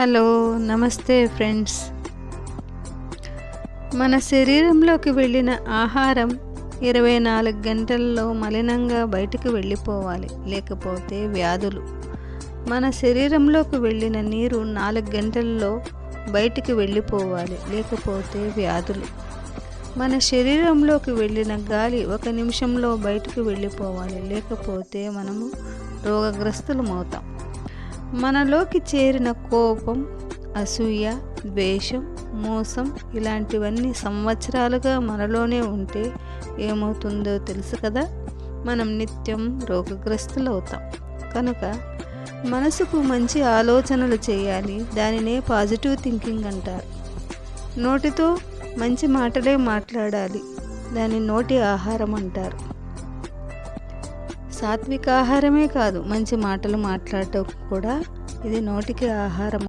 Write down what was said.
Hello నమస్తే friends. మన శరీరంలోకి వెళ్ళిన ఆహారం ఇరవై నాలుగు గంటల్లో మలినంగా బయటకు వెళ్ళిపోవాలి లేకపోతే వ్యాధులు. మన శరీరంలోకి వెళ్ళిన నీరు నాలుగు గంటల్లో బయటికి వెళ్ళిపోవాలి లేకపోతే వ్యాధులు. మన శరీరంలోకి వెళ్ళిన గాలి ఒక నిమిషంలో బయటకు వెళ్ళిపోవాలి లేకపోతే మనము రోగగ్రస్తులమవుతాం మనలోకి చేరిన కోపం అసూయ ద్వేషం మోసం ఇలాంటివన్నీ సంవత్సరాలుగా మనలోనే ఉంటే ఏమవుతుందో తెలుసు కదా? మనం నిత్యం రోగగ్రస్తులవుతాం. కనుక మనసుకు మంచి ఆలోచనలు చేయాలి. దానినే పాజిటివ్ థింకింగ్ అంటారు. నోటితో మంచి మాటలే మాట్లాడాలి. దాని నోటి ఆహారం అంటారు. సాత్విక ఆహారమే కాదు మంచి మాటలు మాట్లాడటం కూడా ఇది నోటికి ఆహారం.